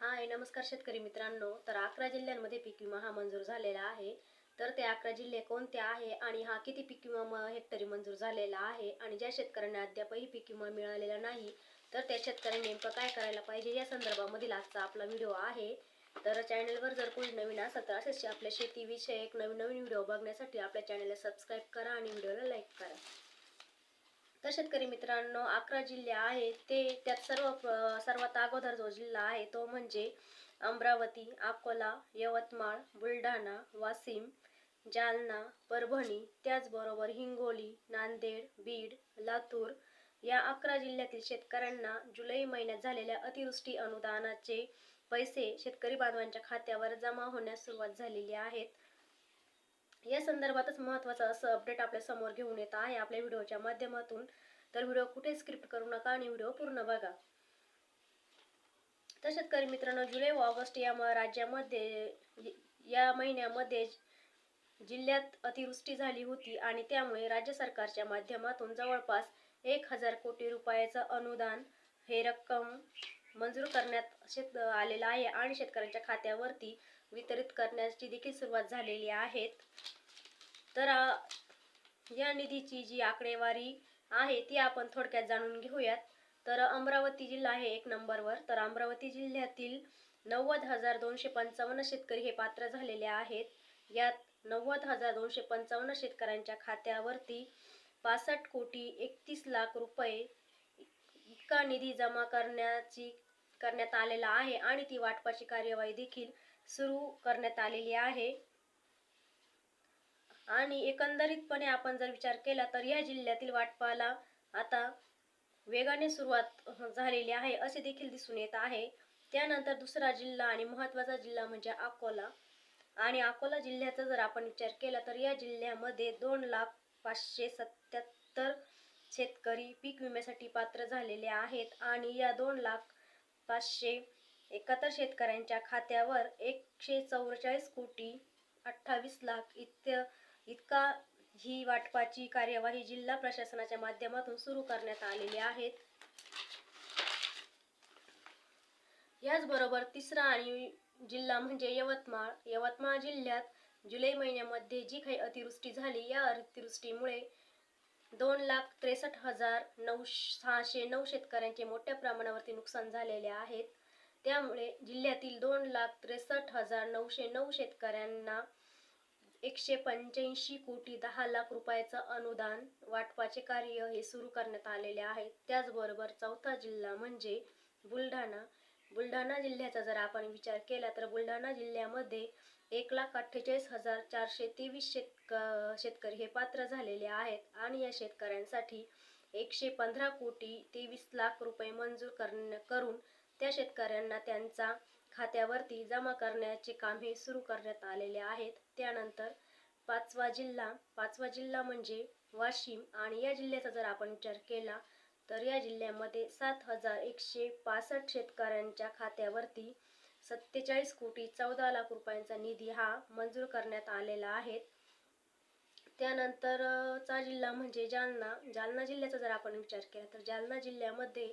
हाय नमस्कार शेतकरी मित्रांनो. तर अकरा जिल्ह्यांमध्ये पीक विमा हा मंजूर झालेला आहे. तर ते अकरा जिल्हे कोणते आहे आणि हा किती पीक विमा हेक्टरी मंजूर झालेला आहे? आणि ज्या शेतकऱ्यांना अद्यापही पीक विमा मिळालेला नाही तर त्या शेतकऱ्यांनी नेमकं काय करायला पाहिजे या संदर्भामधील आजचा आपला व्हिडिओ आहे. तर चॅनलवर जर कोणी नवीन असेल तर असेच आपल्या शेतीविषयक नवीन नवीन व्हिडिओ बघण्यासाठी आपल्या चॅनलला सबस्क्राईब करा आणि व्हिडिओला लाईक करा. तर शेतकरी मित्रांनो अकरा जिल्हे आहेत ते त्यात सर्व सर्वात अगोदर जो जिल्हा आहे तो म्हणजे अमरावती अकोला यवतमाळ बुलढाणा वाशिम जालना परभणी त्याचबरोबर हिंगोली नांदेड बीड लातूर या अकरा जिल्ह्यातील शेतकऱ्यांना जुलै महिन्यात झालेल्या अतिवृष्टी अनुदानाचे पैसे शेतकरी बांधवांच्या खात्यावर जमा होण्यास सुरुवात झालेली आहेत या संदर्भातच महत्त्वाचं असं अपडेट आपल्यासमोर घेऊन येत आहे आपल्या व्हिडिओच्या माध्यमातून. तर व्हिडिओ कुठे स्क्रिप्ट करू नका आणि व्हिडिओ पूर्ण बघा. तर शेतकरी मित्रांनो जुलै व ऑगस्ट या राज्यामध्ये या महिन्यामध्ये जिल्ह्यात अतिवृष्टी झाली होती आणि त्यामुळे राज्य सरकारच्या माध्यमातून जवळपास एक हजार कोटी रुपयाचं अनुदान हे रक्कम मंजूर करण्यात शेत आलेलं आहे आणि शेतकऱ्यांच्या खात्यावरती वितरित करण्याची देखील सुरुवात झालेली आहे. तर या निधीची जी आकडेवारी आहे ती आपण थोडक्यात जाणून घेऊयात. तर अमरावती जिल्हा आहे एक नंबरवर. तर अमरावती जिल्ह्यातील नव्वद हजार दोनशे पंचावन्न शेतकरी हे पात्र झालेले आहेत. यात नव्वद हजार दोनशे पंचावन्न शेतकऱ्यांच्या खात्यावरती पासष्ट कोटी एकतीस लाख रुपये इतका निधी जमा करण्याची करण्यात आलेला आहे आणि ती वाटपाची कार्यवाही देखील सुरू करण्यात आलेली आहे. आणि एकंदरीतपणे आपण जर विचार केला तर या जिल्ह्यातील वाटपाला आता वेगाने सुरुवात झालेली आहे असे देखील दिसून येत आहे. त्यानंतर दुसरा जिल्हा आणि महत्त्वाचा जिल्हा म्हणजे अकोला. आणि अकोला जिल्ह्याचा जर आपण विचार केला तर या जिल्ह्यामध्ये दोन लाख पाचशे सत्याहत्तर शेतकरी पीक विम्यासाठी पात्र झालेले आहेत आणि या दोन लाख पाचशे एकाहत्तर शेतकऱ्यांच्या खात्यावर एकशे चौवेचाळीस कोटी अठ्ठावीस लाख इत्य इतका ही वाटपाची कार्यवाही जिल्हा प्रशासनाच्या माध्यमातून सुरू करण्यात आलेली आहेत याचबरोबर तिसरा आणि जिल्हा म्हणजे यवतमाळ. यवतमाळ जिल्ह्यात जुलै महिन्यामध्ये जी काही अतिवृष्टी झाली या अतिवृष्टीमुळे दोन लाख त्रेसष्ट हजार नऊ सहाशे नऊ शेतकऱ्यांचे मोठ्या प्रमाणावरती नुकसान झालेले आहेत त्यामुळे जिल्ह्यातील दोन लाख त्रेसष्ट हजार नऊशे नऊ शेतकऱ्यांना एकशे पंच्याऐंशी कोटी दहा लाख रुपयाचं अनुदान वाटपाचे कार्य हे सुरू करण्यात आलेले आहे. त्याचबरोबर चौथा जिल्हा म्हणजे बुलढाणा. बुलढाणा जिल्ह्याचा जर आपण विचार केला तर बुलढाणा जिल्ह्यामध्ये एक लाख अठ्ठेचाळीस हजार चारशे तेवीस शेतक शेतकरी हे पात्र झालेले आहेत आणि या शेतकऱ्यांसाठी एकशे पंधरा कोटी तेवीस लाख रुपये मंजूर करण्या करून त्या शेतकऱ्यांना त्यांचा खात्यावरती जमा करण्याचे काम हे सुरू करण्यात आलेले आहेत. त्यानंतर पाचवा जिल्हा पाचवा जिल्हा म्हणजे वाशिम आणि या जिल्ह्याचा जर आपण विचार केला तर या जिल्ह्यामध्ये सात हजार एकशे पासष्ट शेतकऱ्यांच्या खात्यावरती सत्तेचाळीस कोटी चौदा लाख रुपयांचा निधी हा मंजूर करण्यात आलेला आहे. त्यानंतरचा जिल्हा म्हणजे जालना. जालना जिल्ह्याचा जर आपण विचार केला तर जालना जिल्ह्यामध्ये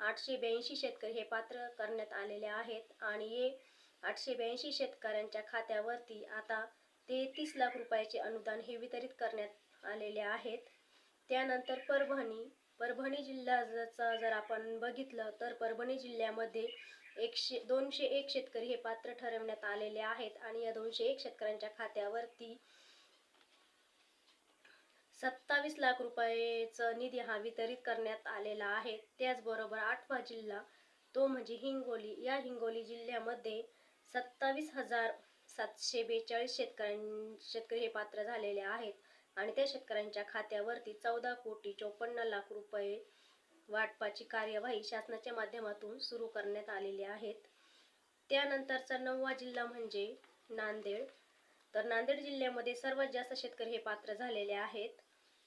आठशे ब्याऐंशी शेतकरी हे पात्र करण्यात आलेले आहेत आणि हे आठशे ब्याऐंशी शेतकऱ्यांच्या खात्यावरती आता तेहतीस लाख रुपयाचे अनुदान हे वितरित करण्यात आलेले आहेत. त्यानंतर परभणी परभणी जिल्ह्याचा जर आपण बघितलं तर परभणी जिल्ह्यामध्ये एकशे दोनशे एक शेतकरी हे पात्र ठरवण्यात आलेले आहेत आणि या दोनशे एक शेतकऱ्यांच्या खात्यावरती सत्तावीस लाख रुपयेचं निधी हा वितरित करण्यात आलेला आहे. त्याचबरोबर आठवा जिल्हा तो म्हणजे हिंगोली. या हिंगोली जिल्ह्यामध्ये सत्तावीस हजार सातशे बेचाळीस शेतकऱ्यां शेतकरी हे पात्र झालेले आहेत. आणि त्या शेतकऱ्यांच्या खात्यावरती चौदा कोटी चोपन्न लाख रुपये वाटपाची कार्यवाही शासनाच्या माध्यमातून सुरू करण्यात आलेली आहेत. त्यानंतरचा नववा जिल्हा म्हणजे नांदेड. तर नांदेड जिल्ह्यामध्ये सर्वात जास्त शेतकरी हे पात्र झालेले आहेत.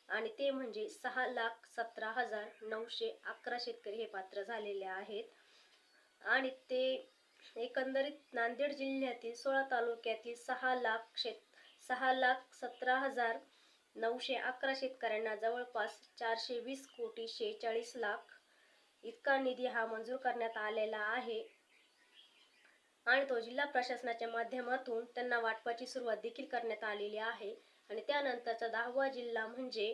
आणि ते म्हणजे सहा लाख सतरा हजार नऊशे अकरा शेतकरी हे पात्र झालेले आहेत. आणि ते एकंदरीत नांदेड जिल्ह्यातील सोळा तालुक्यातील सहा लाख शेत सहा लाख सतरा हजार नऊशे अकरा शेतकऱ्यांना जवळपास चारशे वीस कोटी शेहेचाळीस लाख इतका निधी हा मंजूर करण्यात आलेला आहे. आणि तो जिल्हा प्रशासनाच्या माध्यमातून त्यांना वाटपाची सुरुवात देखील करण्यात आलेली आहे. आणि त्यानंतरचा दहावा जिल्हा म्हणजे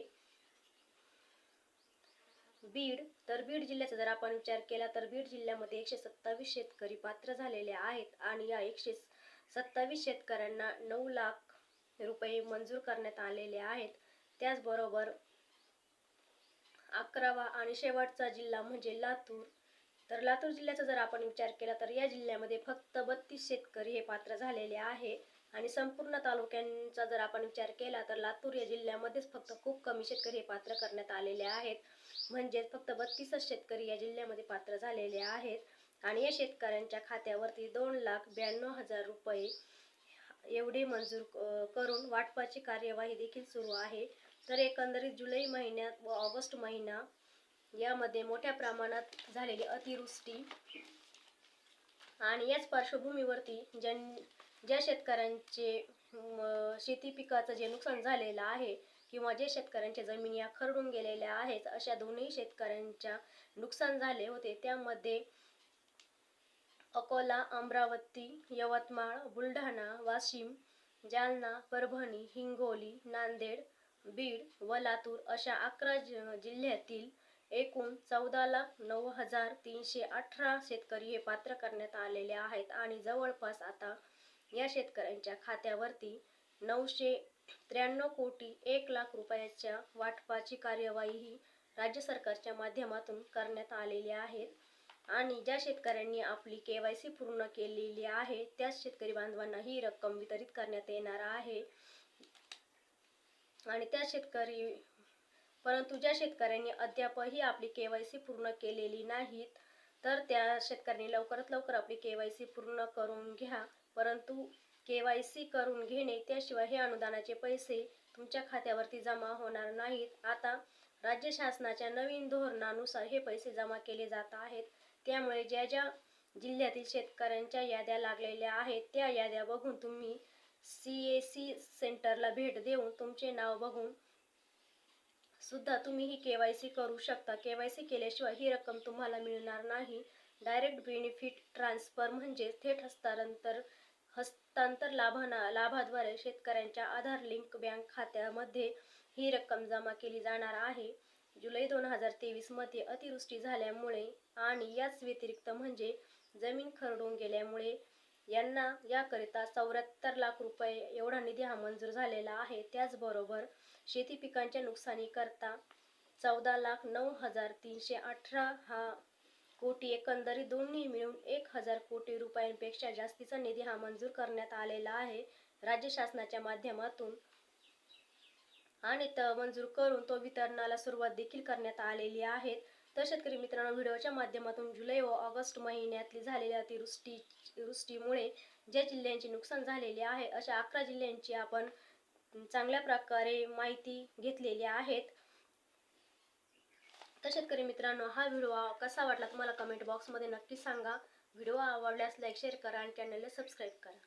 बीड. तर बीड जिल्ह्याचा जर आपण विचार केला तर बीड जिल्ह्यामध्ये एकशे सत्तावीस शेतकरी पात्र झालेले आहेत आणि या एकशे सत्तावीस शेतकऱ्यांना नऊ लाख रुपये मंजूर करण्यात आलेले आहेत. त्याचबरोबर अकरावा आणि शेवटचा जिल्हा म्हणजे लातूर. तर लातूर जिल्ह्याचा जर आपण विचार केला तर या जिल्ह्यामध्ये फक्त बत्तीस शेतकरी हे पात्र झालेले आहे. आणि संपूर्ण तालुक्यांचा जर आपण विचार केला तर लातूर या जिल्ह्यामध्येच फक्त खूप कमी शेतकरी हे पात्र करण्यात आलेले आहेत. म्हणजेच फक्त बत्तीसच शेतकरी या जिल्ह्यामध्ये पात्र झालेले आहेत. आणि या शेतकऱ्यांच्या खात्यावरती दोन लाख ब्याण्णव हजार रुपये एवढे मंजूर करून वाटपाची कार्यवाही देखील सुरू आहे. तर एकंदरीत जुलै महिन्यात व ऑगस्ट महिना यामध्ये मोठ्या प्रमाणात झालेली अतिवृष्टी आणि याच पार्श्वभूमीवरती जन ज्या शेतकऱ्यांचे शेती पिकाचं जे नुकसान झालेलं आहे किंवा जे शेतकऱ्यांच्या जमिनी या खरडून गेलेल्या आहेत अशा दोन्ही शेतकऱ्यांच्या नुकसान झाले होते. त्यामध्ये अकोला अमरावती यवतमाळ बुलढाणा वाशिम जालना परभणी हिंगोली नांदेड बीड व लातूर अशा अकरा जिल्ह्यातील एकूण चौदा लाख नऊ हजार तीनशे अठरा शेतकरी हे पात्र करण्यात आलेले आहेत. आणि जवळपास आता या शेतकऱ्यांच्या खात्यावरती नऊशे त्र्याण्णव कोटी एक लाख रुपयाच्या वाटपाची कार्यवाही ही राज्य सरकारच्या माध्यमातून करण्यात आलेली आहे. आणि ज्या शेतकऱ्यांनी आपली के वाय सी पूर्ण केलेली आहे त्याच शेतकरी बांधवांना ही रक्कम वितरित करण्यात येणार आहे. आणि त्या शेतकरी परंतु ज्या शेतकऱ्यांनी अद्यापही आपली के वाय सी पूर्ण केलेली नाहीत तर त्या शेतकऱ्यांनी लवकरात लवकर आपली के वाय सी पूर्ण करून घ्या. परंतु के वाय सी करून घेणे त्याशिवाय हे अनुदानाचे पैसे तुमच्या खात्यावरती जमा होणार नाहीत. आता राज्य शासनाच्या नवीन धोरणानुसार हे पैसे जमा केले जात आहेत. त्यामुळे ज्या ज्या जिल्ह्यातील शेतकऱ्यांच्या याद्या लागलेल्या आहेत त्या याद्या बघून तुम्ही सी ए सी सेंटरला भेट देऊन तुमचे नाव बघून सुद्धा तुम्ही ही के वाय सी करू शकता. के वाय सी केल्याशिवाय ही रक्कम तुम्हाला मिळणार नाही. डायरेक्ट बेनिफिट ट्रान्सफर म्हणजे थेट हस्तांतर हस्तांतर लाभाना लाभाद्वारे शेतकऱ्यांच्या आधार लिंक बँक खात्यामध्ये ही रक्कम जमा केली जाणार आहे. जुलै दोन हजार तेवीसमध्ये अतिवृष्टी झाल्यामुळे आणि याच व्यतिरिक्त म्हणजे जमीन खरडून गेल्यामुळे यांना याकरिता चौऱ्याहत्तर लाख रुपये एवढा निधी हा मंजूर झालेला आहे. त्याचबरोबर शेती पिकांच्या नुकसानीकरता चौदा लाख नऊ हजार तीनशे अठरा हा कोटी एकंदरीत दोन्ही मिळून एक हजार कोटी रुपयांपेक्षा जास्तीचा निधी हा मंजूर करण्यात आलेला आहे. राज्य शासनाच्या माध्यमातून आणि त मंजूर करून तो वितरणाला सुरुवात देखील करण्यात आलेली आहे. तर शेतकरी मित्रांनो व्हिडिओच्या माध्यमातून जुलै व ऑगस्ट महिन्यातली झालेल्या अतिवृष्टी वृष्टीमुळे ज्या जिल्ह्यांचे नुकसान झालेले आहे अशा अकरा जिल्ह्यांची आपण चांगल्या प्रकारे माहिती घेतलेली आहेत. तर शेतकरी मित्रांनो हा व्हिडिओ कसा वाटला तुम्हाला कमेंट बॉक्समध्ये नक्की सांगा. व्हिडिओ आवडल्यास लाईक शेअर करा आणि चॅनलला सबस्क्राईब करा.